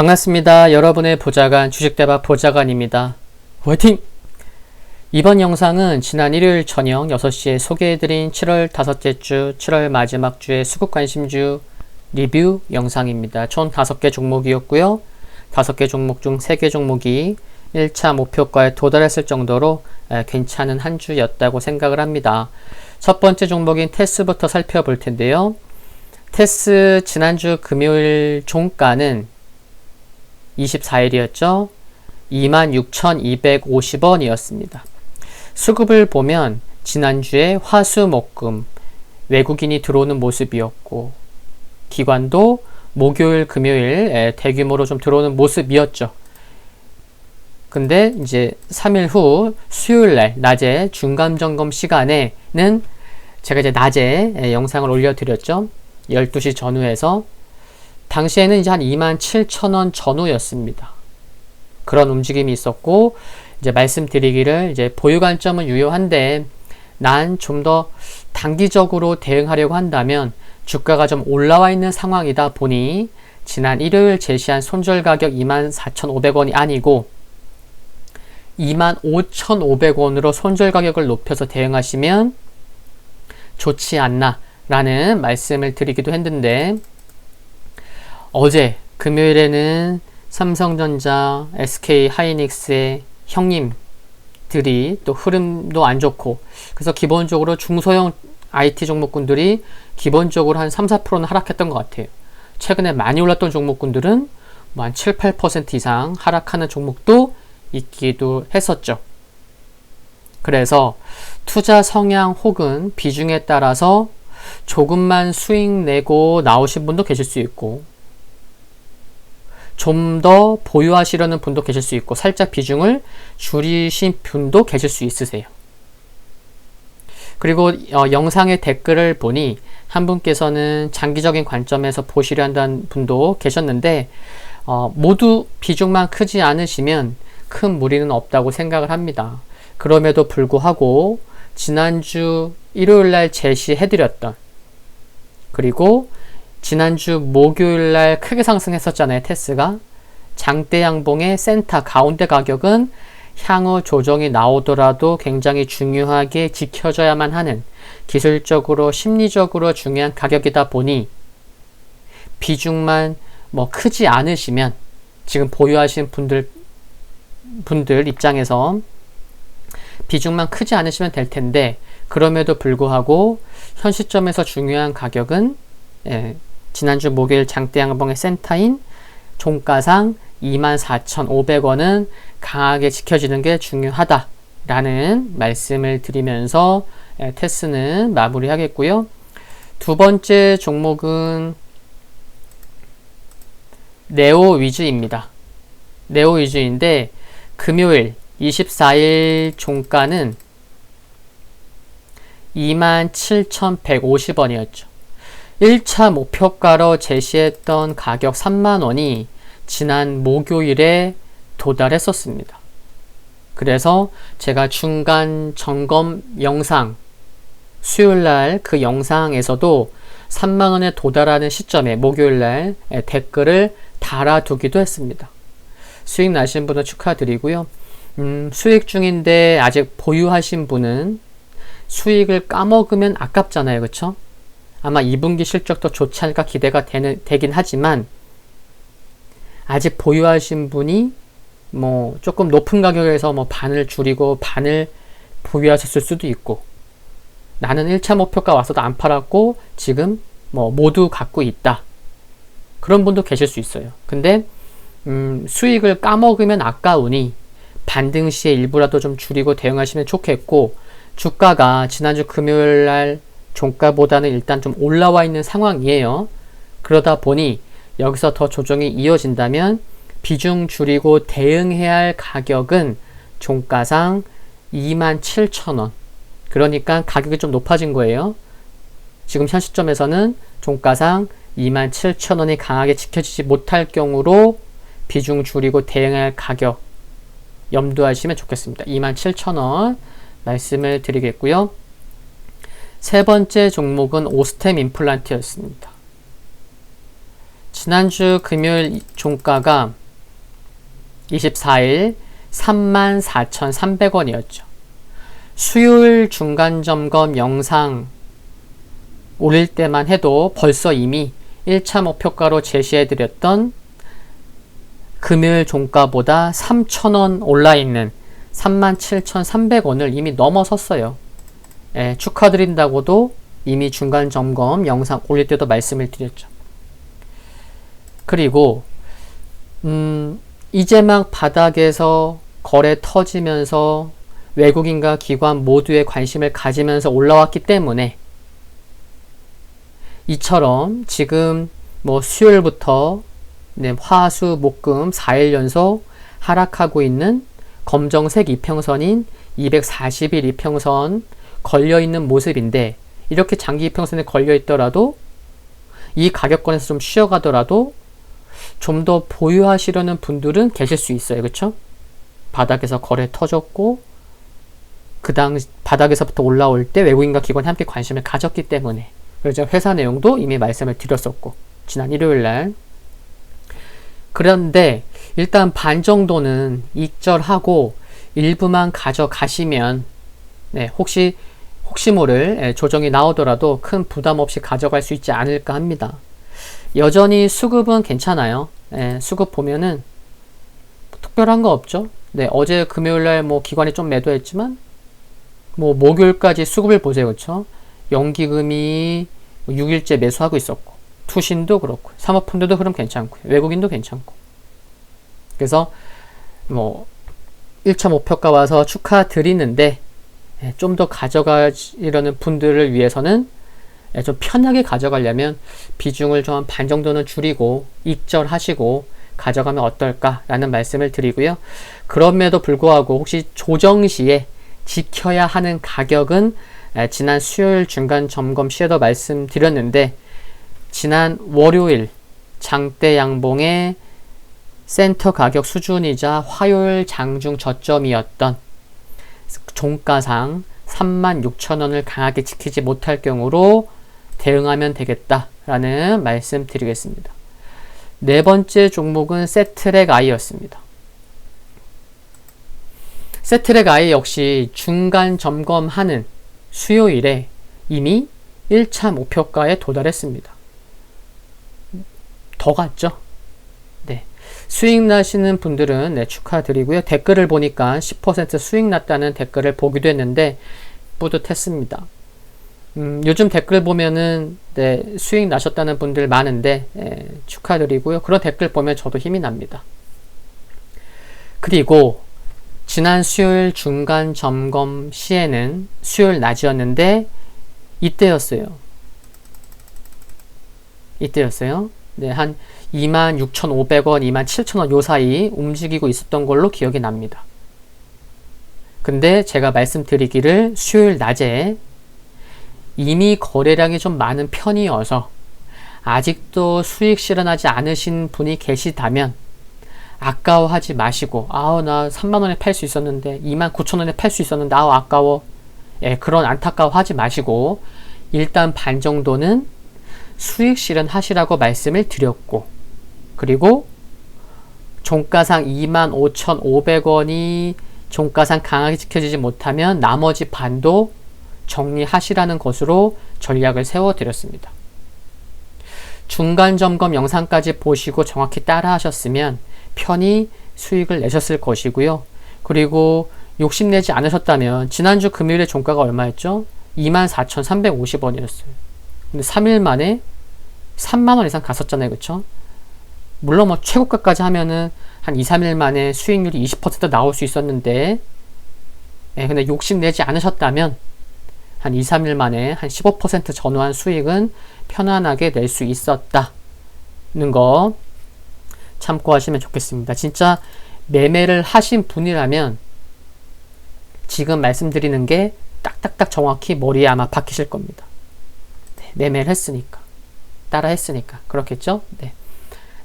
반갑습니다. 여러분의 보좌관 주식대박 보좌관입니다. 화이팅! 이번 영상은 지난 일요일 저녁 6시에 소개해드린 7월 다섯째 주, 7월 마지막 주의 수급 관심주 리뷰 영상입니다. 총 5개 종목이었고요. 5개 종목 중 3개 종목이 1차 목표가에 도달했을 정도로 괜찮은 한 주였다고 생각을 합니다. 첫 번째 종목인 테스부터 살펴볼 텐데요. 테스 지난주 금요일 종가는 24일이었죠. 26,250원이었습니다. 수급을 보면 지난주에 화수목금 외국인이 들어오는 모습이었고 기관도 목요일 금요일 대규모로 좀 들어오는 모습이었죠. 근데 이제 3일 후 수요일 날 낮에 중간 점검 시간에는 제가 이제 낮에 영상을 올려드렸죠. 12시 전후에서 당시에는 이제 한 2만 7천 원 전후였습니다. 그런 움직임이 있었고 이제 말씀드리기를 이제 보유 관점은 유효한데 난 좀 더 단기적으로 대응하려고 한다면 주가가 좀 올라와 있는 상황이다 보니 지난 일요일 제시한 손절 가격 24,500원이 아니고 25,500원으로 손절 가격을 높여서 대응하시면 좋지 않나 라는 말씀을 드리기도 했는데 어제 금요일에는 삼성전자, SK 하이닉스의 형님들이 또 흐름도 안 좋고 그래서 기본적으로 중소형 IT 종목군들이 기본적으로 한 3, 4%는 하락했던 것 같아요. 최근에 많이 올랐던 종목군들은 뭐 한 7, 8% 이상 하락하는 종목도 있기도 했었죠. 그래서 투자 성향 혹은 비중에 따라서 조금만 수익 내고 나오신 분도 계실 수 있고 좀 더 보유하시려는 분도 계실 수 있고 살짝 비중을 줄이신 분도 계실 수 있으세요. 그리고 어, 영상의 댓글을 보니 한 분께서는 장기적인 관점에서 보시려 한다는 분도 계셨는데 어, 모두 비중만 크지 않으시면 큰 무리는 없다고 생각을 합니다. 그럼에도 불구하고 지난주 일요일 날 제시해드렸던 그리고 지난주 목요일 날 크게 상승했었잖아요. 테스가 장대 양봉의 센터 가운데 가격은 향후 조정이 나오더라도 굉장히 중요하게 지켜져야만 하는 기술적으로 심리적으로 중요한 가격이다 보니 비중만 뭐 크지 않으시면 지금 보유하신 분들 분들 입장에서 비중만 크지 않으시면 될 텐데 그럼에도 불구하고 현 시점에서 중요한 가격은 예, 지난주 목요일 장대양봉의 센터인 종가상 24,500원은 강하게 지켜지는 게 중요하다라는 말씀을 드리면서 예, 테스는 마무리하겠고요. 두 번째 종목은 네오 위즈입니다. 네오 위즈인데 금요일 24일 종가는 27,150원이었죠. 1차 목표가로 제시했던 가격 3만원이 지난 목요일에 도달했었습니다. 그래서 제가 중간 점검 영상, 수요일 날 그 영상에서도 3만원에 도달하는 시점에 목요일 날 댓글을 달아두기도 했습니다. 수익 나신 분은 축하드리고요. 음, 수익 중인데 아직 보유하신 분은 수익을 까먹으면 아깝잖아요. 그쵸? 아마 2분기 실적도 좋지 않을까 기대가 되는, 되긴 하지만 아직 보유하신 분이 뭐 조금 높은 가격에서 뭐 반을 줄이고 반을 보유하셨을 수도 있고 나는 1차 목표가 와서도 안 팔았고 지금 뭐 모두 갖고 있다. 그런 분도 계실 수 있어요. 근데 음, 수익을 까먹으면 아까우니 반등 시에 일부라도 좀 줄이고 대응하시면 좋겠고 주가가 지난주 금요일 날 종가보다는 일단 좀 올라와 있는 상황이에요. 그러다 보니 여기서 더 조정이 이어진다면 비중 줄이고 대응해야 할 가격은 종가상 27,000원. 그러니까 가격이 좀 높아진 거예요. 지금 현 시점에서는 종가상 27,000원이 강하게 지켜지지 못할 경우로 비중 줄이고 대응할 가격 염두하시면 좋겠습니다. 27,000원 말씀을 드리겠고요. 세 번째 종목은 오스템 임플란트였습니다. 지난주 금요일 종가가 24일 34,300원이었죠. 수요일 중간 점검 영상 올릴 때만 해도 벌써 이미 1차 목표가로 제시해드렸던 금요일 종가보다 3,000원 올라있는 37,300원을 이미 넘어섰어요. 예, 축하드린다고도 이미 중간 점검 영상 올릴 때도 말씀을 드렸죠. 그리고 음, 이제 막 바닥에서 거래 터지면서 외국인과 기관 모두의 관심을 가지면서 올라왔기 때문에 이처럼 지금 뭐 수요일부터 네, 화수 목금 4일 연속 하락하고 있는 검정색 이평선인 240일 이평선 걸려 있는 모습인데 이렇게 장기 이평선에 걸려 있더라도 이 가격권에서 좀 쉬어가더라도 좀 더 보유하시려는 분들은 계실 수 있어요. 그렇죠? 바닥에서 거래 터졌고 그 당 바닥에서부터 올라올 때 외국인과 기관이 함께 관심을 가졌기 때문에 그래서 회사 내용도 이미 말씀을 드렸었고 지난 일요일 날 그런데 일단 반 정도는 익절하고 일부만 가져가시면 네, 혹시 혹시 모를 예, 조정이 나오더라도 큰 부담 없이 가져갈 수 있지 않을까 합니다. 여전히 수급은 괜찮아요. 예, 수급 보면은 특별한 거 없죠. 네, 어제 금요일 날 뭐 기관이 좀 매도했지만 뭐 목요일까지 수급을 보세요. 그렇죠? 연기금이 6일째 매수하고 있었고 투신도 그렇고 사모펀드도 흐름 괜찮고 외국인도 괜찮고 그래서 뭐 1차 목표가 와서 축하드리는데 예, 좀 더 가져가려는 분들을 위해서는 예, 좀 편하게 가져가려면 비중을 좀 한 반 정도는 줄이고 익절하시고 가져가면 어떨까라는 말씀을 드리고요. 그럼에도 불구하고 혹시 조정 시에 지켜야 하는 가격은 지난 수요일 중간 점검 시에도 말씀드렸는데 지난 월요일 장대 양봉의 센터 가격 수준이자 화요일 장중 저점이었던 종가상 36,000원을 강하게 지키지 못할 경우로 대응하면 되겠다라는 말씀 드리겠습니다. 네 번째 종목은 세트렉 아이였습니다. 세트랙 아이 역시 중간 점검하는 수요일에 이미 1차 목표가에 도달했습니다. 더 갔죠? 네. 수익 나시는 분들은 네, 축하드리고요. 댓글을 보니까 10% 수익 났다는 댓글을 보기도 했는데 뿌듯했습니다. 음, 요즘 댓글 보면은 네, 수익 나셨다는 분들 많은데 네, 축하드리고요. 그런 댓글 보면 저도 힘이 납니다. 그리고 지난 수요일 중간 점검 시에는 수요일 낮이었는데 이때였어요. 이때였어요. 네, 한 26,500원, 27,000원 요 사이 움직이고 있었던 걸로 기억이 납니다. 근데 제가 말씀드리기를 수요일 낮에 이미 거래량이 좀 많은 편이어서 아직도 수익 실현하지 않으신 분이 계시다면 아까워하지 마시고 아우 나 3만 원에 팔 수 있었는데 2만 9천 원에 팔 수 있었는데 아우 아까워 예, 그런 안타까워하지 마시고 일단 반 정도는 수익 실현하시라고 말씀을 드렸고 그리고 종가상 25,500원이 종가상 강하게 지켜지지 못하면 나머지 반도 정리하시라는 것으로 전략을 세워드렸습니다. 중간 점검 영상까지 보시고 정확히 따라 하셨으면 편히 수익을 내셨을 것이고요. 그리고 욕심내지 않으셨다면 지난주 금요일에 종가가 얼마였죠? 24,350원이었어요. 근데 3일 만에 3만원 이상 갔었잖아요. 그쵸? 물론 뭐 최고가까지 하면은 한 2, 3일 만에 수익률이 20% 나올 수 있었는데 예, 근데 욕심내지 않으셨다면 한 2, 3일 만에 한 15% 전후한 수익은 편안하게 낼 수 있었다는 거 참고하시면 좋겠습니다. 진짜 매매를 하신 분이라면 지금 말씀드리는 게 딱딱딱 정확히 머리에 아마 박히실 겁니다. 네, 매매를 했으니까. 따라 했으니까. 그렇겠죠? 네.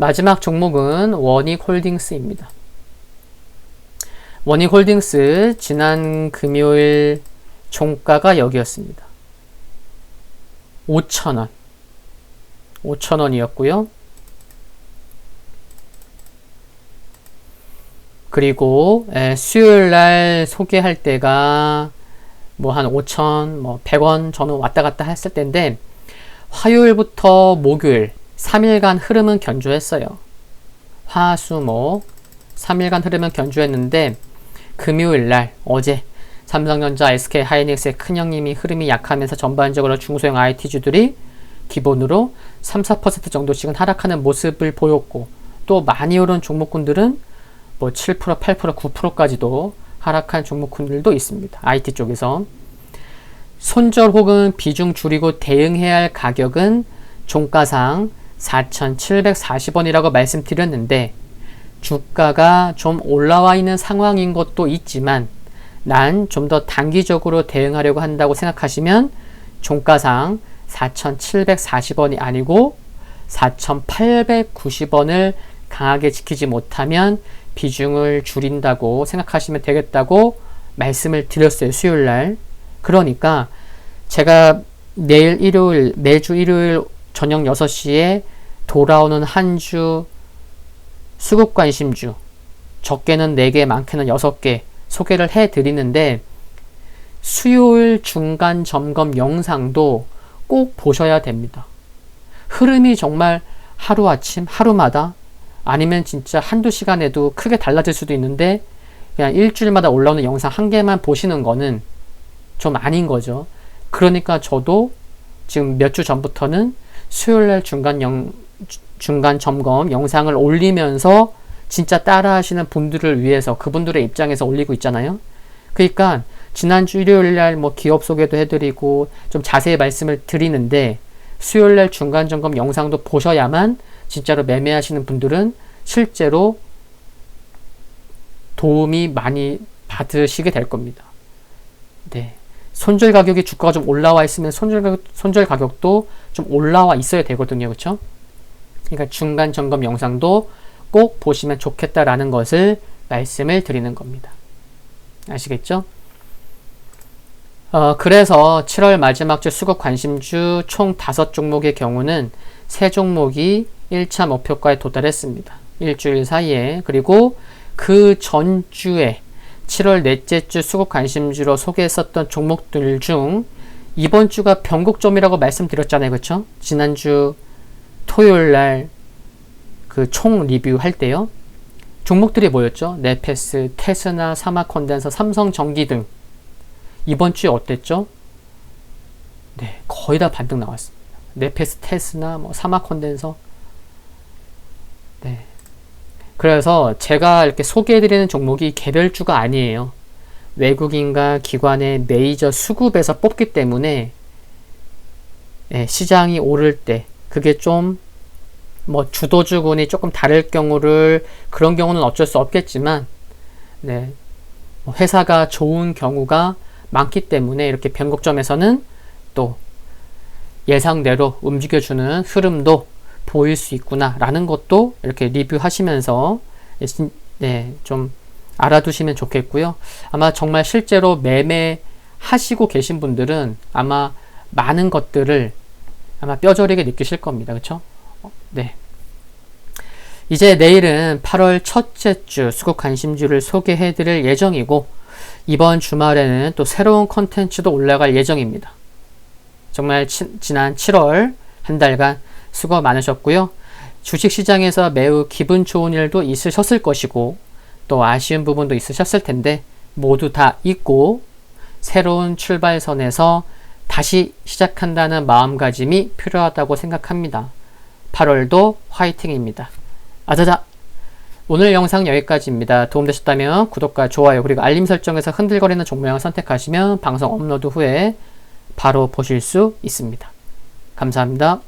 마지막 종목은 원익홀딩스입니다. 원익홀딩스 지난 금요일 종가가 여기였습니다. 5천원 5천원이었고요 그리고 예, 수요일날 소개할 때가 뭐 한 5천, 뭐 100원 뭐 전후 왔다 갔다 했을 텐데 화요일부터 목요일 3일간 흐름은 견조했어요. 화, 수, 목 3일간 흐름은 견조했는데 금요일 날 어제 삼성전자, SK 하이닉스의 큰형님이 흐름이 약하면서 전반적으로 중소형 IT주들이 기본으로 3, 4% 정도씩은 하락하는 모습을 보였고 또 많이 오른 종목군들은 뭐 7%, 8%, 9%까지도 하락한 종목군들도 있습니다. IT 쪽에서. 손절 혹은 비중 줄이고 대응해야 할 가격은 종가상 4,740원이라고 말씀드렸는데 주가가 좀 올라와 있는 상황인 것도 있지만 난 좀 더 단기적으로 대응하려고 한다고 생각하시면 종가상 4,740원이 아니고 4,890원을 강하게 지키지 못하면 비중을 줄인다고 생각하시면 되겠다고 말씀을 드렸어요. 수요일 날. 그러니까 제가 내일 일요일, 매주 일요일 저녁 6시에 돌아오는 한 주 수급 관심주 적게는 4개, 많게는 6개 소개를 해 드리는데 수요일 중간 점검 영상도 꼭 보셔야 됩니다. 흐름이 정말 하루아침, 하루마다 아니면 진짜 한두 시간에도 크게 달라질 수도 있는데 그냥 일주일마다 올라오는 영상 한 개만 보시는 거는 좀 아닌 거죠. 그러니까 저도 지금 몇 주 전부터는 수요일 날 중간 영, 중간 점검 영상을 올리면서 진짜 따라 하시는 분들을 위해서 그분들의 입장에서 올리고 있잖아요. 그러니까 지난주 일요일 날 뭐 기업 소개도 해드리고 좀 자세히 말씀을 드리는데 수요일 날 중간 점검 영상도 보셔야만 진짜로 매매하시는 분들은 실제로 도움이 많이 받으시게 될 겁니다. 네. 손절 가격이 주가가 좀 올라와 있으면 손절, 가격, 손절 가격도 좀 올라와 있어야 되거든요. 그렇죠? 그러니까 중간 점검 영상도 꼭 보시면 좋겠다라는 것을 말씀을 드리는 겁니다. 아시겠죠? 어, 그래서 7월 마지막 주 수급 관심주 총 5종목의 경우는 3종목이 1차 목표가에 도달했습니다. 일주일 사이에. 그리고 그 전주에 7월 넷째 주 수급 관심주로 소개했었던 종목들 중 이번 주가 변곡점이라고 말씀드렸잖아요. 그렇죠? 지난주 토요일 날 그 총 리뷰 할 때요. 종목들이 뭐였죠? 네페스, 테스나, 사마콘덴서, 삼성전기 등 이번 주에 어땠죠? 네, 거의 다 반등 나왔습니다. 네페스, 테스나, 뭐 사마콘덴서 네. 그래서 제가 이렇게 소개해드리는 종목이 개별주가 아니에요. 외국인과 기관의 메이저 수급에서 뽑기 때문에 네, 시장이 오를 때 그게 좀 뭐 주도주군이 조금 다를 경우를 그런 경우는 어쩔 수 없겠지만 네, 뭐 회사가 좋은 경우가 많기 때문에 이렇게 변곡점에서는 또 예상대로 움직여주는 흐름도 보일 수 있구나라는 것도 이렇게 리뷰하시면서 네, 좀 알아두시면 좋겠고요. 아마 정말 실제로 매매하시고 계신 분들은 아마 많은 것들을 아마 뼈저리게 느끼실 겁니다. 그렇죠? 네. 이제 내일은 8월 첫째 주 수급 관심주를 소개해 드릴 예정이고 이번 주말에는 또 새로운 컨텐츠도 올라갈 예정입니다. 정말 치, 지난 7월 한 달간 수고 많으셨고요. 주식시장에서 매우 기분 좋은 일도 있으셨을 것이고 또 아쉬운 부분도 있으셨을 텐데 모두 다 잊고 새로운 출발선에서 다시 시작한다는 마음가짐이 필요하다고 생각합니다. 8월도 화이팅입니다. 아자자! 오늘 영상 여기까지입니다. 도움되셨다면 구독과 좋아요 그리고 알림 설정에서 흔들거리는 종모양을 선택하시면 방송 업로드 후에 바로 보실 수 있습니다. 감사합니다.